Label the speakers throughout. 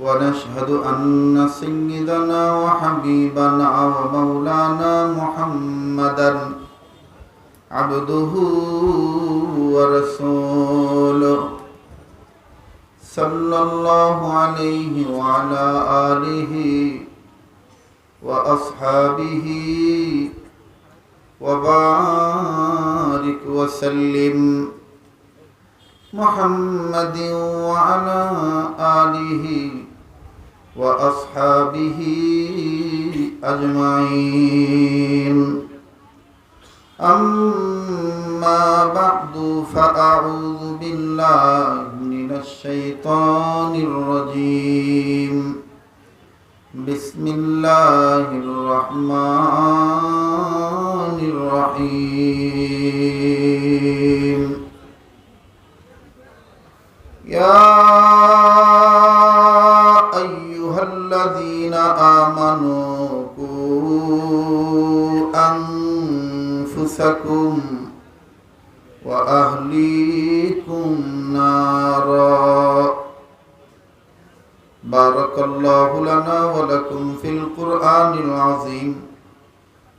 Speaker 1: ونشهد أن سيدنا وحبيبنا ومولانا محمدا عبده ورسوله صلى الله عليه وعلى آله وأصحابه وبارك وسلم محمد وعلى آله وأصحابه أجمعين أما بعد فأعوذ بالله من الشيطان الرجيم بسم الله الرحمن الرحيم بارك الله لنا ولكم في القرآن العظيم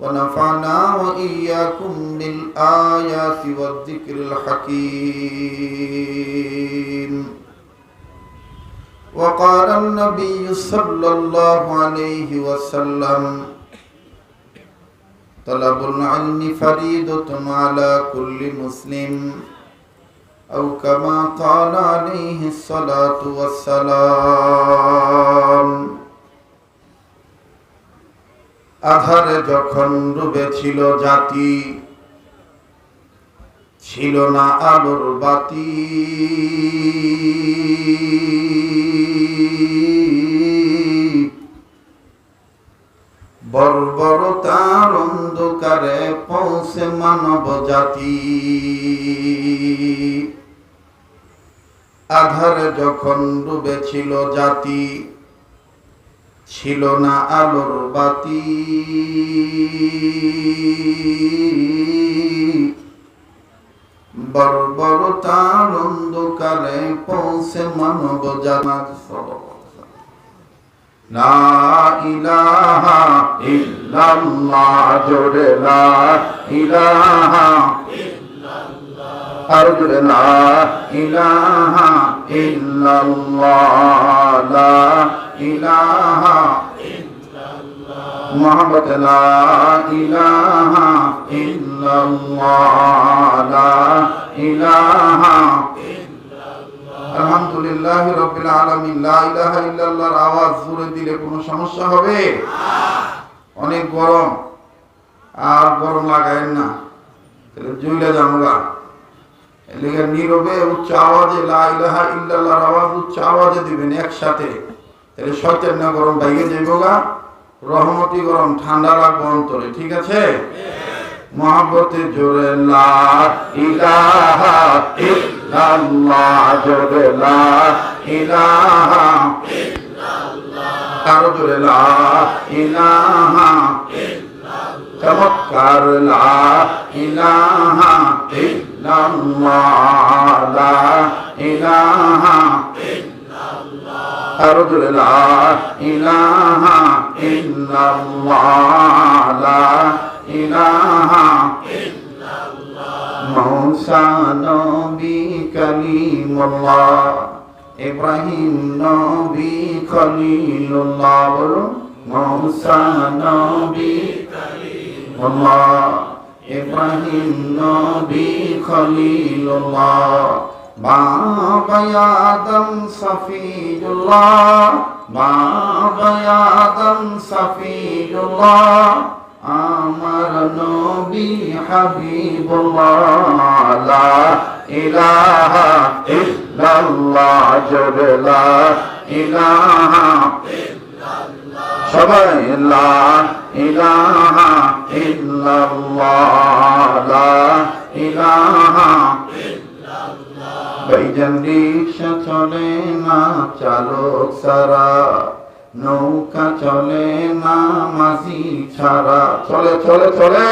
Speaker 1: ونفعنا وإياكم بالآيات والذكر الحكيم وقال النبي صلى الله عليه وسلم طلب العلم فريضة على كل مسلم أو كما قال عليه الصلاة والسلام আধারে যখন ডুবেছিল জাতি ছিল না আলোর বাতি বর্বরতার অন্ধকারে পৌঁছে মানব জাতি আধারে যখন ডুবেছিল জাতি, ছিল না আলোর বাতি। বর্বরতার অন্ধকারে পৌঁছে মানব জানার লা ইলাহা ইল্লাল্লাহ জোরে লা ইলাহা আর জোরে লা ইলাহা ইল্লাল্লাহ লা ইলাহা ইলাহা আলহামদুলিল্লাহ রবিল আলমিন লা ইলাহা ইল্লাল্লাহর আওয়াজ জোরে দিলে কোনো সমস্যা হবে? অনেক গরম। আর গরম লাগায়েন না। তাহলে জুইলে জামগা এদিকে নীরবে উচ্চ আওয়াজে লা ইলাহা ইল্লাল্লাহর আওয়াজ উচ্চ আওয়াজে দিবেন একসাথে। তাহলে শয়তান না গরম বাইরে যাইব গা। রহমতি গরম ঠান্ডা লাগবে অন্তরে ঠিক আছে? মহাব্বতে জোরে লা ইলাহা ইল্লাল্লাহ জোরে লা ইলাহা কারও জোরে লা ইলাহা চমৎকার লা ইলাহা ইল্লাল্লাহ কালিমুল্লাহ ইব্রাহিম নবী খলিলুল্লাহ বলুন মৌসা নবী কালিমুল্লাহ ইব্রাহিম নবী খলিলুল্লাহ বাবা আদম সফিউল্লাহ বাবা আদম সফিউল্লাহ আমার নবী হাবিবুল্লাহ, লা ইলাহা ইল্লাল্লাহ, জোরে লা ইলাহা সবাই লা ইলাহা ইল্লাল্লাহ, লা ইলাহা ভাইজান রিক্সা চলে না, চালক সারা নৌকা চলে না মাঝি ছাড়া। চলে চলে চলে।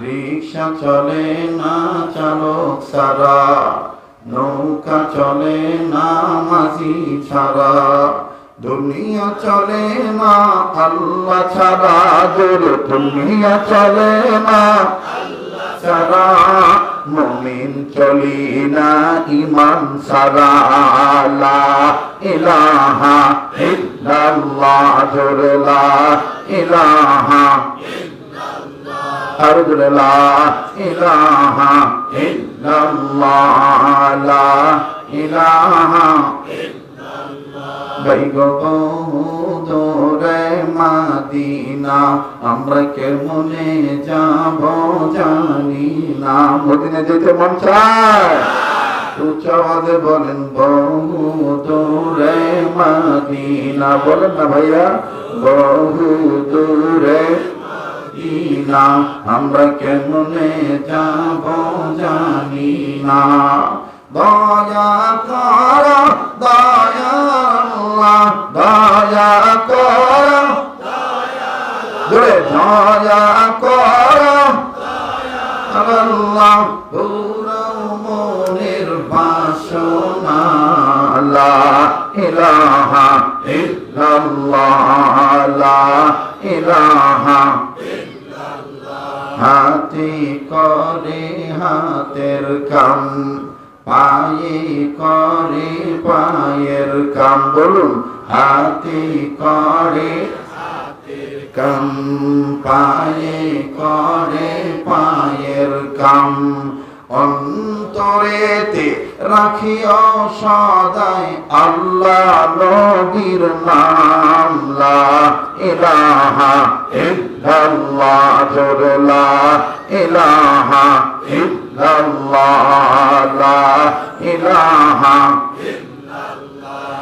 Speaker 1: রিক্সা চলে না চালক সারা নৌকা চলে না মাঝি ছাড়া। দুনিয়া চলে না আল্লাহ ছাড়া। দুনিয়া চলে না সারা মুমিন চলি না ইমান সারালা। ইলাহা ইল্লাল্লাহ জোরলা। ইলাহা আর জোরে লা ইলাহা ইল্লাল্লাহ। লা ইলাহা দূরে মাদিনা আমরা কেমনে যাব জানি না। মদিনে যেতে মন চায়? উচ্চ আওয়াজে বলেন বহু দূরে মাদিনা। বলেন না ভাইয়া বহু দূরে আমরা কেমনে যাব জানি না। দয়া কর দয়া আল্লাহ দয়া কর জোরে দয়া কর আল্লাহ লা ইলাহা ইল্লাল্লাহ লা ইলাহা হাতে করে হাতের কাম পায়ে করে পায়ের কাম বলুন হাতে করে কাম পায়ে করে পায়ের কাম অন্তরেতে রাখিও সদাই আল্লাহ নবীর নাম। লা ইলাহা ইল্লাল্লাহ জোরে লা ইলাহা ইল্লাল্লাহ লা ইলাহা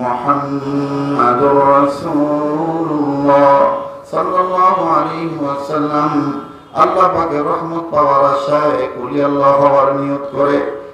Speaker 1: محمد رسول الله صلى الله عليه وسلم আল্লাহ পাকে রহমত পাওয়ার আশায় কুলি আল্লাহ হওয়ার নিয়ত করে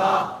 Speaker 1: Allah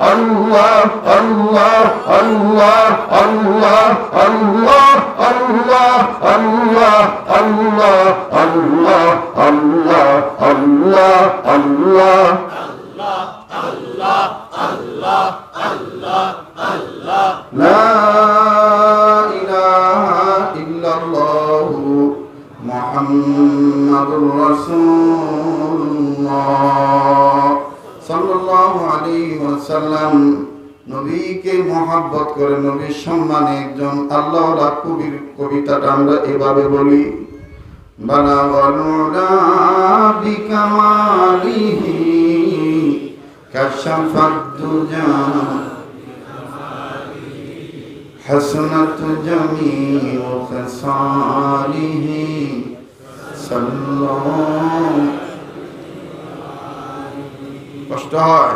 Speaker 1: আল্লাহ আল্লাহ আল্লাহ আল্লাহ আল্লাহ আল্লাহ আল্লাহ আল্লাহ আল্লাহ আল্লাহ আল্লাহ আল্লাহ আল্লাহ আল্লাহ আল্লাহ আল্লাহ لا মহাব্বত করে নবীর সম্মানে একজন আল্লাহ কবির কবিতাটা আমরা এভাবে বলি বালাগলুলা বিকামালিহি কাশাফাদ দুজা حسنت جميع خصاله صلى কষ্ট হয়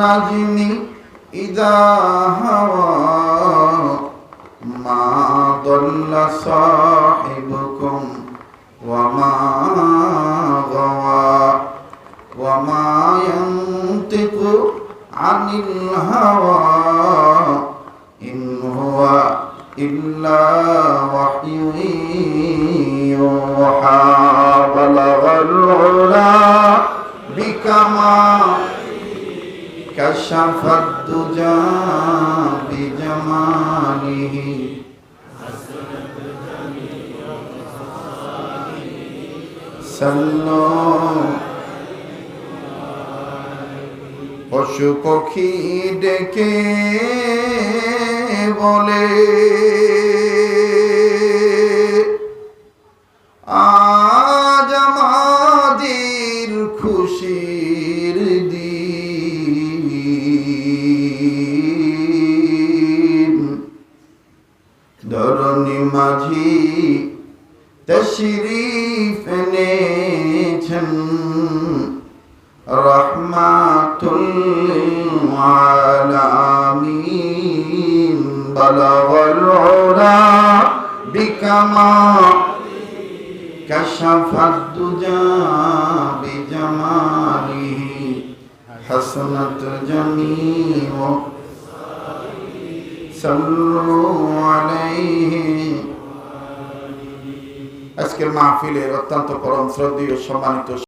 Speaker 1: والنجم إذا هوى ما ضل صاحبكم وما غوى وما ينطق عن الهوى إن هو إلا وحي يوحى بلغ العلا بكما كشف الدجى بجماله صلوا পশু পক্ষী ডেকে বলে بلغ العلا بكما كشف الدجى بجماله حسنت جميع صلوا عليه আজকের মাহফিলের অত্যন্ত পরম শ্রদ্ধীয় সম্মানিত